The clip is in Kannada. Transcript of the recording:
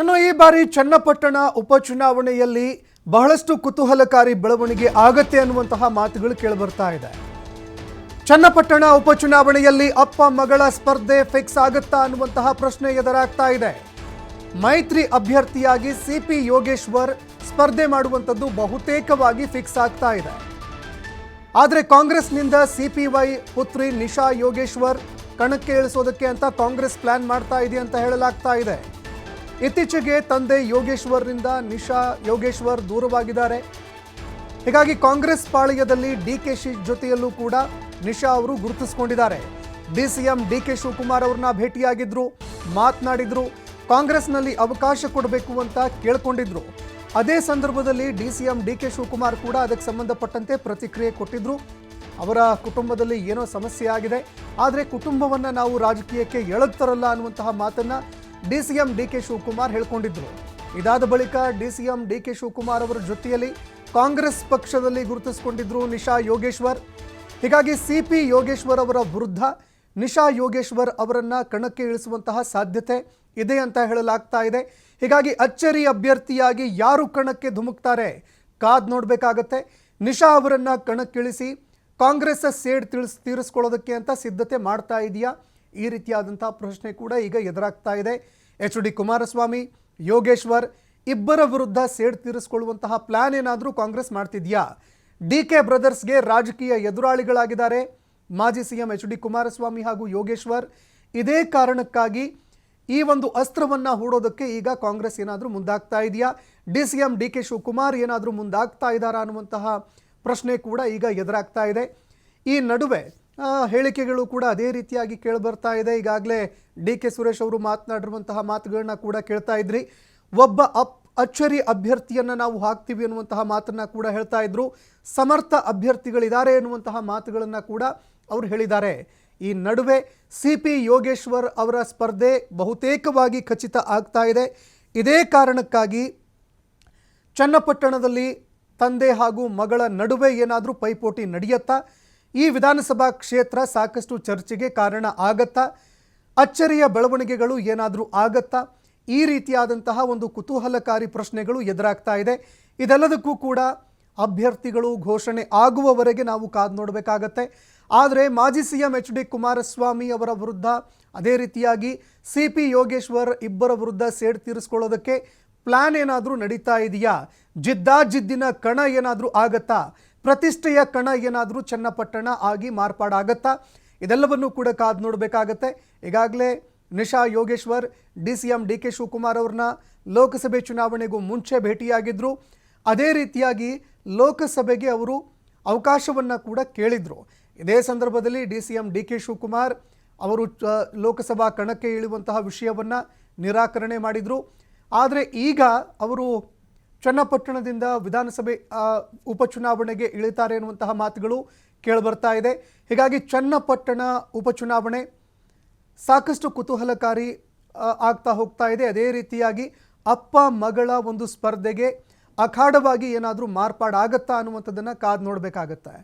ಇನ್ನು ಈ ಬಾರಿ ಚನ್ನಪಟ್ಟಣ ಉಪಚುನಾವಣೆಯಲ್ಲಿ ಬಹಳಷ್ಟು ಕುತೂಹಲಕಾರಿ ಬೆಳವಣಿಗೆ ಆಗತ್ತೆ ಅನ್ನುವಂತಹ ಮಾತುಗಳು ಕೇಳಿಬರ್ತಾ ಇದೆ. ಚನ್ನಪಟ್ಟಣ ಉಪಚುನಾವಣೆಯಲ್ಲಿ ಅಪ್ಪ ಮಗಳ ಸ್ಪರ್ಧೆ ಫಿಕ್ಸ್ ಆಗುತ್ತಾ ಅನ್ನುವಂತಹ ಪ್ರಶ್ನೆ ಎದುರಾಗ್ತಾ ಇದೆ. ಮೈತ್ರಿ ಅಭ್ಯರ್ಥಿಯಾಗಿ ಸಿಪಿ ಯೋಗೇಶ್ವರ್ ಸ್ಪರ್ಧೆ ಮಾಡುವಂಥದ್ದು ಬಹುತೇಕವಾಗಿ ಫಿಕ್ಸ್ ಆಗ್ತಾ ಇದೆ. ಆದರೆ ಕಾಂಗ್ರೆಸ್ನಿಂದ ಸಿಪಿವೈ ಪುತ್ರಿ ನಿಶಾ ಯೋಗೇಶ್ವರ್ ಕಣಕ್ಕೆ ಇಳಿಸೋದಕ್ಕೆ ಅಂತ ಕಾಂಗ್ರೆಸ್ ಪ್ಲಾನ್ ಮಾಡ್ತಾ ಇದೆ ಅಂತ ಹೇಳಲಾಗ್ತಾ ಇದೆ. ಇತ್ತೀಚೆಗೆ ತಂದೆ ಯೋಗೇಶ್ವರ್ನಿಂದ ನಿಶಾ ಯೋಗೇಶ್ವರ್ ದೂರವಾಗಿದ್ದಾರೆ. ಹೀಗಾಗಿ ಕಾಂಗ್ರೆಸ್ ಪಾಳಯದಲ್ಲಿ ಡಿ ಕೆ ಶಿ ಜೊತೆಯಲ್ಲೂ ಕೂಡ ನಿಶಾ ಅವರು ಗುರುತಿಸಿಕೊಂಡಿದ್ದಾರೆ. D C M D K Shivakumar ಅವ್ರನ್ನ ಭೇಟಿಯಾಗಿದ್ರು, ಮಾತನಾಡಿದ್ರು, ಕಾಂಗ್ರೆಸ್ನಲ್ಲಿ ಅವಕಾಶ ಕೊಡಬೇಕು ಅಂತ ಕೇಳ್ಕೊಂಡಿದ್ರು. ಅದೇ ಸಂದರ್ಭದಲ್ಲಿ D C M D K Shivakumar ಕೂಡ ಅದಕ್ಕೆ ಸಂಬಂಧಪಟ್ಟಂತೆ ಪ್ರತಿಕ್ರಿಯೆ ಕೊಟ್ಟಿದ್ರು. ಅವರ ಕುಟುಂಬದಲ್ಲಿ ಏನೋ ಸಮಸ್ಯೆ ಆಗಿದೆ. ಆದರೆ ಕುಟುಂಬವನ್ನು ನಾವು ರಾಜಕೀಯಕ್ಕೆ ಎಳಗ್ತಾರಲ್ಲ ಅನ್ನುವಂತಹ ಮಾತನ್ನ D C M D K Shivakumar ಹೇಳ್ಕೊಂಡಿದ್ರು. ಇದಾದ ಬಳಿಕ D C M D K Shivakumar ಅವರ ಜೊತೆಯಲ್ಲಿ ಕಾಂಗ್ರೆಸ್ ಪಕ್ಷದಲ್ಲಿ ಗುರುತಿಸಿಕೊಂಡಿದ್ರು ನಿಶಾ ಯೋಗೇಶ್ವರ್. ಹೀಗಾಗಿ ಸಿ ಪಿ ಯೋಗೇಶ್ವರ್ ಅವರ ವಿರುದ್ಧ ನಿಶಾ ಯೋಗೇಶ್ವರ್ ಅವರನ್ನ ಕಣಕ್ಕೆ ಇಳಿಸುವಂತಹ ಸಾಧ್ಯತೆ ಇದೆ ಅಂತ ಹೇಳಲಾಗ್ತಾ ಇದೆ. ಹೀಗಾಗಿ ಅಚ್ಚರಿ ಅಭ್ಯರ್ಥಿಯಾಗಿ ಯಾರು ಕಣಕ್ಕೆ ಧುಮುಕ್ತಾರೆ? ಕಾದ್ ನೋಡಬೇಕಾಗತ್ತೆ. ನಿಶಾ ಅವರನ್ನ ಕಣಕ್ಕಿಳಿಸಿ ಕಾಂಗ್ರೆಸ್ ಸೇಡ್ ತಿಳಿಸ್, ತೀರಿಸ್ಕೊಳ್ಳೋದಕ್ಕೆ ಅಂತ ಸಿದ್ಧತೆ ಮಾಡ್ತಾ ಇದೆಯಾ? ಈ ರೀತಿಯಾದಂಥ ಪ್ರಶ್ನೆ ಕೂಡ ಈಗ ಎದುರಾಗ್ತಾ ಇದೆ. ಎಚ್ ಡಿ ಕುಮಾರಸ್ವಾಮಿ, ಯೋಗೇಶ್ವರ್ ಇಬ್ಬರ ವಿರುದ್ಧ ಸೇಡ್ ತೀರಿಸಿಕೊಳ್ಳುವಂತಹ ಪ್ಲಾನ್ ಏನಾದರೂ ಕಾಂಗ್ರೆಸ್ ಮಾಡ್ತಿದ್ಯಾ? ಡಿ ಕೆ ಬ್ರದರ್ಸ್ಗೆ ರಾಜಕೀಯ ಎದುರಾಳಿಗಳಾಗಿದ್ದಾರೆ. ಮಾಜಿ ಸಿಎಂ ಎಚ್ ಡಿ ಕುಮಾರಸ್ವಾಮಿ ಹಾಗೂ ಯೋಗೇಶ್ವರ್ ಇದೇ ಕಾರಣಕ್ಕಾಗಿ ಈ ಒಂದು ಅಸ್ತ್ರವನ್ನು ಹೂಡೋದಕ್ಕೆ ಈಗ ಕಾಂಗ್ರೆಸ್ ಏನಾದರೂ ಮುಂದಾಗ್ತಾ ಇದೆಯಾ? D C M D K Shivakumar ಏನಾದರೂ ಮುಂದಾಗ್ತಾ ಇದ್ದಾರಾ ಅನ್ನುವಂತಹ ಪ್ರಶ್ನೆ ಕೂಡ ಈಗ ಎದುರಾಗ್ತಾ ಇದೆ. ಈ ನಡುವೆ ಹೇಳಿಕೆಗಳು ಕೂಡ ಅದೇ ರೀತಿಯಾಗಿ ಕೇಳಿಬರ್ತಾ ಇದೆ. ಈಗಾಗಲೇ ಡಿ ಕೆ ಸುರೇಶ್ ಅವರು ಮಾತನಾಡಿರುವಂತಹ ಮಾತುಗಳನ್ನ ಕೂಡ ಕೇಳ್ತಾ ಇದ್ರಿ. ಒಬ್ಬ ಅಪ್ ಅಚ್ಚರಿ ಅಭ್ಯರ್ಥಿಯನ್ನು ನಾವು ಹಾಕ್ತೀವಿ ಅನ್ನುವಂತಹ ಮಾತನ್ನ ಕೂಡ ಹೇಳ್ತಾ ಇದ್ರು. ಸಮರ್ಥ ಅಭ್ಯರ್ಥಿಗಳಿದ್ದಾರೆ ಎನ್ನುವಂತಹ ಮಾತುಗಳನ್ನು ಕೂಡ ಅವರು ಹೇಳಿದ್ದಾರೆ. ಈ ನಡುವೆ ಸಿ ಪಿ ಯೋಗೇಶ್ವರ್ ಅವರ ಸ್ಪರ್ಧೆ ಬಹುತೇಕವಾಗಿ ಖಚಿತ ಆಗ್ತಾ ಇದೆ. ಇದೇ ಕಾರಣಕ್ಕಾಗಿ ಚನ್ನಪಟ್ಟಣದಲ್ಲಿ ತಂದೆ ಹಾಗೂ ಮಗಳ ನಡುವೆ ಏನಾದರೂ ಪೈಪೋಟಿ ನಡೆಯುತ್ತಾ? ಈ ವಿಧಾನಸಭಾ ಕ್ಷೇತ್ರ ಸಾಕಷ್ಟು ಚರ್ಚೆಗೆ ಕಾರಣ ಆಗತ್ತಾ? ಅಚ್ಚರಿಯ ಬೆಳವಣಿಗೆಗಳು ಏನಾದರೂ ಆಗತ್ತಾ? ಈ ರೀತಿಯಾದಂತಹ ಒಂದು ಕುತೂಹಲಕಾರಿ ಪ್ರಶ್ನೆಗಳು ಎದುರಾಗ್ತಾ ಇದೆ. ಇದೆಲ್ಲದಕ್ಕೂ ಕೂಡ ಅಭ್ಯರ್ಥಿಗಳು ಘೋಷಣೆ ಆಗುವವರೆಗೆ ನಾವು ಕಾದು ನೋಡಬೇಕಾಗತ್ತೆ. ಆದರೆ ಮಾಜಿ C M H D Kumaraswamy ಅವರ ವಿರುದ್ಧ ಅದೇ ರೀತಿಯಾಗಿ ಸಿ ಪಿ ಯೋಗೇಶ್ವರ್ ಇಬ್ಬರ ವಿರುದ್ಧ ಸೇಡ್ ತೀರಿಸ್ಕೊಳ್ಳೋದಕ್ಕೆ ಪ್ಲ್ಯಾನ್ ಏನಾದರೂ ನಡೀತಾ ಇದೆಯಾ? ಜಿದ್ದಾಜಿದ್ದಿನ ಕಣ ಏನಾದರೂ ಆಗತ್ತಾ? ಪ್ರತಿಷ್ಠೆಯ ಕಣ ಏನಾದರೂ ಚನ್ನಪಟ್ಟಣ ಆಗಿ ಮಾರ್ಪಾಡಾಗತ್ತಾ? ಇದೆಲ್ಲವನ್ನೂ ಕೂಡ ಕಾದು ನೋಡಬೇಕಾಗತ್ತೆ. ಈಗಾಗಲೇ Nisha Yogeshwar, D C M D K Shivakumar ಅವ್ರನ್ನ ಲೋಕಸಭೆ ಚುನಾವಣೆಗೂ ಮುಂಚೆ ಭೇಟಿಯಾಗಿದ್ದರು ಅದೇ ರೀತಿಯಾಗಿ ಲೋಕಸಭೆಗೆ ಅವರು ಅವಕಾಶವನ್ನು ಕೂಡ ಕೇಳಿದರು. ಇದೇ ಸಂದರ್ಭದಲ್ಲಿ D C M D K Shivakumar ಅವರು ಲೋಕಸಭಾ ಕಣಕ್ಕೆ ಇಳಿಯುವಂತಹ ವಿಷಯವನ್ನು ನಿರಾಕರಣೆ ಮಾಡಿದರು. ಆದರೆ ಈಗ ಅವರು ಚನ್ನಪಟ್ಟಣದಿಂದ ವಿಧಾನಸಭೆ ಉಪಚುನಾವಣೆಗೆ ಇಳಿತಾರೆ ಎನ್ನುವಂತಹ ಮಾತುಗಳು ಕೇಳಿಬರ್ತಾ ಇದೆ. ಹೀಗಾಗಿ ಚನ್ನಪಟ್ಟಣ ಉಪಚುನಾವಣೆ ಸಾಕಷ್ಟು ಕುತೂಹಲಕಾರಿ ಆಗ್ತಾ ಹೋಗ್ತಾ ಇದೆ. ಅದೇ ರೀತಿಯಾಗಿ ಅಪ್ಪ, ಮಗಳ ಒಂದು ಸ್ಪರ್ಧೆಗೆ ಅಖಾಡವಾಗಿ ಏನಾದರೂ ಮಾರ್ಪಾಡಾಗತ್ತಾ ಅನ್ನುವಂಥದ್ದನ್ನು ಕಾದು ನೋಡಬೇಕಾಗತ್ತೆ.